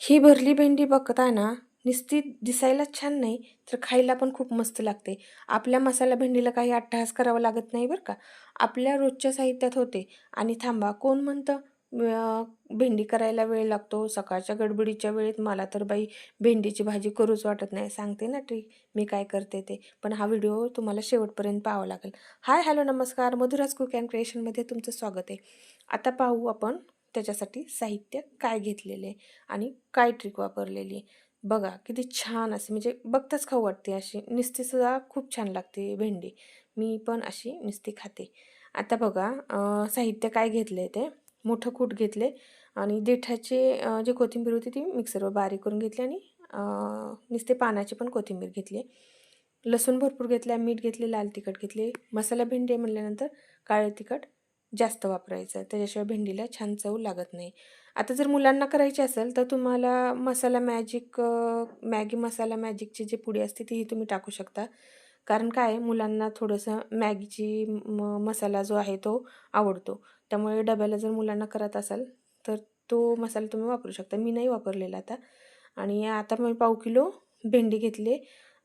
ही भरली भेंडी बघताना नुसती दिसायला छान नाही तर खायला पण खूप मस्त लागते. आपल्या मसाला भेंडीला काही अट्टहास करावा लागत नाही बरं का? आपल्या रोजच्या साहित्यात होते. आणि थांबा कोण म्हणतं भेंडी करायला वेळ लागतो? सकाळच्या गडबडीच्या वेळेत मला तर बाई भेंडीची भाजी करूच वाटत नाही. सांगते ना ट्रिक मी काय करते ते. पण हा व्हिडिओ तुम्हाला शेवटपर्यंत पाहावा लागेल. हाय हॅलो नमस्कार. मधुराज कुक अँड क्रिएशनमध्ये तुमचं स्वागत आहे. आता पाहू आपण त्याच्यासाठी साहित्य काय घेतलेले आणि काय ट्रिक वापरलेली. आहे. बघा किती छान असे म्हणजे बघताच खाऊ वाटते अशी. नुसतीसुद्धा खूप छान लागते भेंडी. मी पण अशी नुसती खाते. आता बघा साहित्य काय घेतले ते? मोठं कूट घेतले आणि देठाचे जे कोथिंबीर होती ती मिक्सरवर बारीक करून घेतली आणि नुसते पानाची पण कोथिंबीर घेतली. लसूण भरपूर घेतला मीठ घेतले लाल तिखट घेतले मसाला भेंडी आहे म्हणल्यानंतर काळे तिखट जास्त वापरायचं. त्याच्याशिवाय भेंडीला छान चव लागत नाही. आता जर मुलांना करायची असेल तर तुम्हाला मसाला मॅजिक मॅगी मसाला मॅजिकची जी पुडी असते तीही तुम्ही टाकू शकता. कारण काय मुलांना थोडंसं मॅगीची म मसाला जो आहे तो आवडतो. त्यामुळे डब्याला जर मुलांना करत असाल तर तो मसाला तुम्ही वापरू शकता. मी नाही वापरलेला आता. आणि आता मी पाव किलो भेंडी घेतली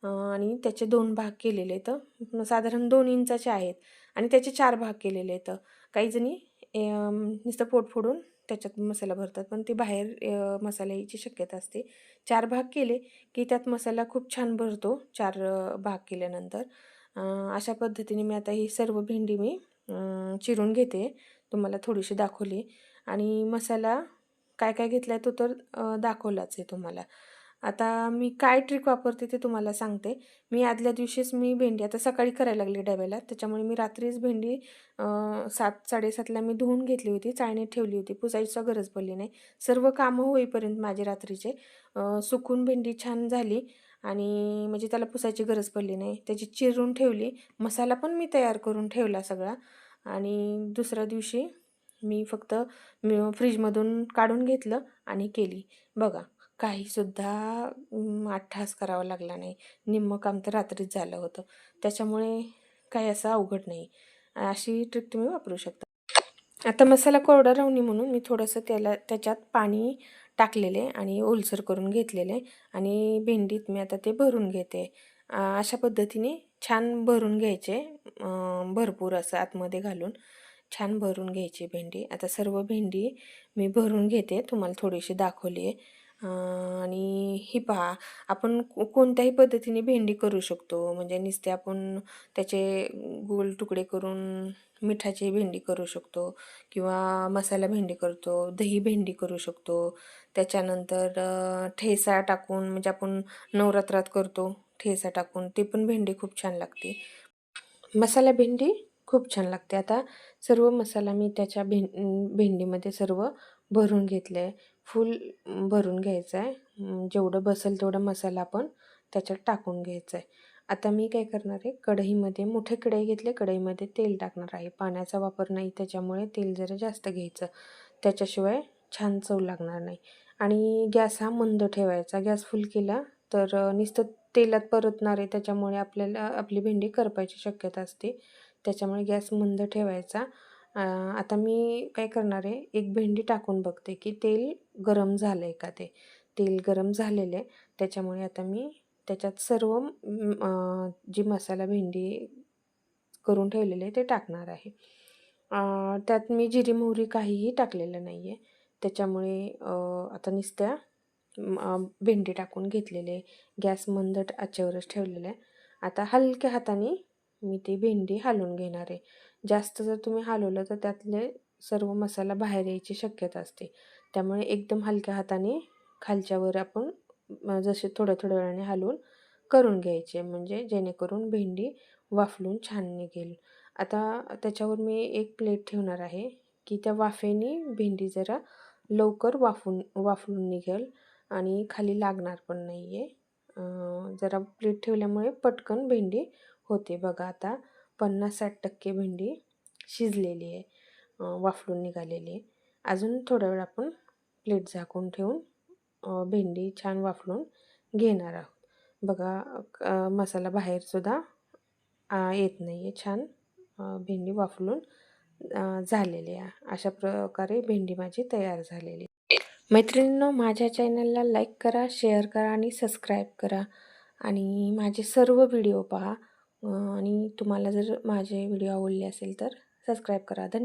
आणि त्याचे दोन भाग केलेले आहेत. साधारण दोन इंचाचे आहेत. आणि त्याचे चार भाग केलेले आहेत. काही जणी नुसतं पोट फोडून त्याच्यात मसाला भरतात. पण ते बाहेर मसाल्याची मसाला यायची शक्यता असते. चार भाग केले की त्यात मसाला खूप छान भरतो चार भाग केल्यानंतर. अशा पद्धतीने मी आता ही सर्व भेंडी मी चिरून घेते. तुम्हाला थोडीशी दाखवली. आणि मसाला काय काय घेतला आहे तो तर दाखवलाच आहे तुम्हाला. आता मी काय ट्रिक वापरते ते तुम्हाला सांगते. मी आदल्या दिवशीच मी भेंडी आता सकाळी करायला लागली डब्याला त्याच्यामुळे मी रात्रीच भेंडी सात साडेसातला मी धुवून घेतली होती चाळणीत ठेवली होती पुसायची गरज पडली नाही. सर्व कामं होईपर्यंत माझे रात्रीचे सुकून भेंडी छान झाली आणि म्हणजे त्याला पुसायची गरज पडली नाही. त्याची चिरून ठेवली मसाला पण मी तयार करून ठेवला सगळा आणि दुसऱ्या दिवशी मी फक्त मी फ्रीजमधून काढून घेतलं आणि केली. बघा काहीसुद्धा अं, अट्टहास करावा लागला नाही. निम्मं काम तर रात्रीच झालं होतं. त्याच्यामुळे काही असं अवघड नाही. अशी ट्रिक तुम्ही वापरू शकता. आता मसाला कोरडा राहू नये म्हणून मी थोडंसं त्याला त्याच्यात पाणी टाकलेले आणि ओलसर करून घेतलेले आणि भेंडीत मी आता ते भरून घेते. अशा पद्धतीने छान भरून घ्यायचे भरपूर असं आतमध्ये घालून छान भरून घ्यायची भेंडी. आता सर्व भेंडी मी भरून घेते. तुम्हाला थोडीशी दाखवली आहे आणि हे पहा आपण कोणत्याही पद्धतीने भेंडी करू शकतो. म्हणजे नुसते आपण त्याचे गोल तुकडे करून मिठाची भेंडी करू शकतो किंवा मसाला भेंडी करतो दही भेंडी करू शकतो. त्याच्यानंतर ठेसा टाकून म्हणजे आपण नवरात्रात करतो ठेसा टाकून ते पण भेंडी खूप छान लागते. मसाला भेंडी खूप छान लागते. आता सर्व मसाला मी त्याच्या भें भेंडीमध्ये सर्व भरून घेतलं आहे फुल भरून घ्यायचं आहे जेवढं बसेल तेवढा मसाला आपण त्याच्यात टाकून घ्यायचा आहे आता मी काय करणार आहे कढईमध्ये मोठे कढई घेतले कढईमध्ये तेल टाकणार आहे. पाण्याचा वापर नाही त्याच्यामुळे तेल जरा जास्त घ्यायचं. त्याच्याशिवाय छान चव लागणार नाही. आणि गॅस हा मंद ठेवायचा. गॅस फुल केला तर नुसतं तेलात परतणार आहे त्याच्यामुळे आपल्याला आपली भेंडी करपायची शक्यता असते. त्याच्यामुळे गॅस मंद ठेवायचा. आता मी काय करणार आहे एक भेंडी टाकून बघते की तेल गरम झालं आहे का ते. तेल गरम झालेलं आहे त्याच्यामुळे आता मी त्याच्यात सर्व जी मसाला भेंडी करून ठेवलेले आहे ते टाकणार आहे. त्यात मी जिरी मोहरी काहीही टाकलेलं नाही आहे त्याच्यामुळे आता नुसत्या भेंडी टाकून घेतलेले गॅस मंद ट- आचेवरच ठेवलेलं आहे. आता हलक्या हाताने मी ती भेंडी हलवून घेणार आहे. जास्त जर तुम्ही हलवलं तर त्यातले सर्व मसाला बाहेर यायची शक्यता असते. त्यामुळे एकदम हलक्या हाताने खालच्यावर आपण जसे थोड्या थोड्या वेळाने हलवून करून घ्यायचे. म्हणजे जेणेकरून भेंडी वाफलून छान निघेल. आता त्याच्यावर मी एक प्लेट ठेवणार आहे की त्या वाफेने भेंडी जरा लवकर वाफून वाफलून निघेल आणि खाली लागणार पण नाही आहे जरा प्लेट ठेवल्यामुळे पटकन भेंडी होते बघा आता. पन्नास साठ टक्के भेंडी शिजलेली आहे. वाफळून निघालेली आहे. अजून थोडा वेळ आपण प्लेट झाकून ठेवून भेंडी छान वाफळून घेणार आहोत. बघा मसाला बाहेरसुद्धा येत नाही आहे छान भेंडी वाफलून झालेली आहे. अशा प्रकारे भेंडी माझी तयार झालेली आहे. मैत्रिणींनो माझ्या चॅनलला लाईक करा शेअर करा आणि सबस्क्राईब करा. आणि माझे सर्व व्हिडिओ पहा. आणि तुम्हाला जर माझे व्हिडिओ आवडले असेल तर सबस्क्राईब करा. धन्य